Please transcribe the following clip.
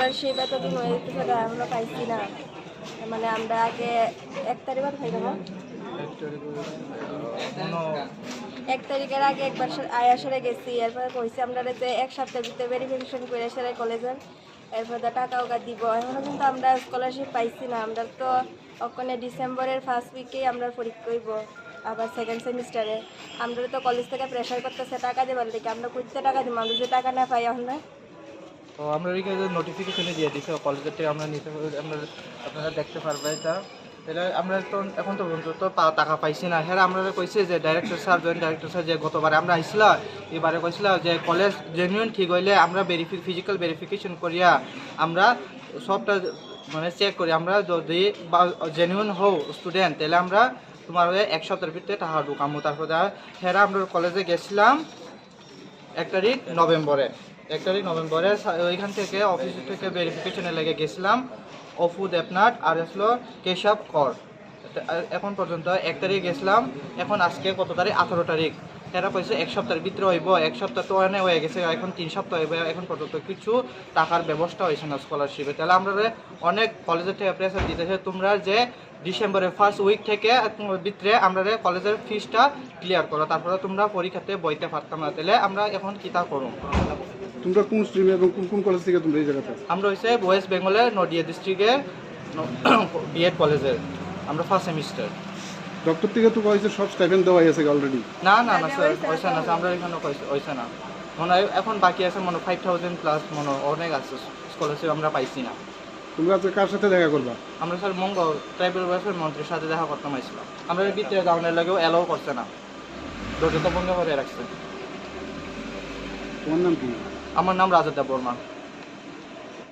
এতদিন হয়ে যেতেছে আমরা পাইছি না। মানে আমরা আগে এক তারিখ খাই না এক তারিখের আগে একবার সা- আয়া সরে গেছি। এরপরে কইছি আমরা যে এক সপ্তাহের ভিতরে ভেরিফিকেশন করে সেরে কলেজের এরপর টাকা ওকা দিব। এখনও কিন্তু আমরা স্কলারশিপ পাইছি না। আমরা তো ওখানে ডিসেম্বরের ফার্স্ট উইকেই আমরা পরীক্ষা হইব, আবার সেকেন্ড সেমিস্টারে আমরা তো কলেজ থেকে প্রেশার করতেছে, টাকা দেবার দিকে আমরা করতে টাকা দিব, আমরা যে টাকা না পাই না। তো আমরা নোটিফিকেশনে দিয়ে দিছি কলেজের থেকে আমরা নিতে আমরা আপনারা দেখতে পারবে এটা। তাহলে আমরা তো এখন তো পর্যন্ত টাকা পাইছি না। হ্যাঁ আমরা কইছি যে director sir joint director sir যে গতবারে আমরা আইছিলাম এবারে কইছিল যে কলেজ জেনুইন ঠিক হইলে আমরা ভেরিফি ফিজিক্যাল ভেরিফিকেশন করিয়া আমরা সবটা মানে চেক করি। আমরা যদি জেনুইন হও স্টুডেন্ট তাহলে আমরা তোমার এক সপ্তাহের ভিতরে টাকা ঢুকামো। তারপরে হ্যাঁ আমরা কলেজে গেছিলাম, এক তারিখ নভেম্বরে। এক তারিখ নভেম্বরে ওইখান থেকে অফিস থেকে ভেরিফিকেশনে লেগে গেছিলাম। অফু দেবনাথ আর আসলো কেশব কর। এখন পর্যন্ত এক তারিখ গেছিলাম। এখন আজকে কত তারিখ? আঠারো তারিখ। এরা কইছে এক সপ্তাহের ভিতরে হইব। এক সপ্তাহ তো অনেক হয়ে গেছে, এখন তিন সপ্তাহ হইব। এখন পর্যন্ত কিছু টাকার ব্যবস্থা হয়েছে না স্কলারশিপে তাহলে আমরা অনেক কলেজের থেকে প্রেসার দিতেছে তোমরা যে ডিসেম্বরের ফার্স্ট উইক থেকে ভিতরে আমরা কলেজের ফিসটা ক্লিয়ার করো। তারপরে তোমরা পরীক্ষাতে বইতে পারতাম না। তাহলে আমরা এখন কিতা করুম তোমরা কোন স্ট্রিমে এবং কোন কোন কলেজ থেকে তোমরা এই জায়গাতে আছো? আমরা হচ্ছে ওয়েস্ট বেঙ্গলের নদিয়া ডিস্ট্রিক্টে বিএড কলেজের আমরা ফার্স্ট সেমিস্টার ডক্টর থেকে তো কয়েছে সব স্টাইপেন্ড দেওয়া হয়েছে অলরেডি না না না স্যার হয়েছে না আমরা এখানে হয়েছে না। মনে হয় এখন বাকি আছে মনে ফাইভ থাউজেন্ড প্লাস মনে অনেক আছে স্কলারশিপ আমরা পাইছি না। তোমরা আজকে কার সাথে দেখা করবা? আমরা স্যার মঙ্গ ট্রাইবেল ওয়েলফেয়ার মন্ত্রীর সাথে দেখা করতে পারছিলাম আমরা ভিতরে যাওয়ার লাগেও অ্যালাউ করছে না। দরজা তো বন্ধ করে রাখছে। তোমার নাম কি? আমার নাম রাজা দেব বর্মা।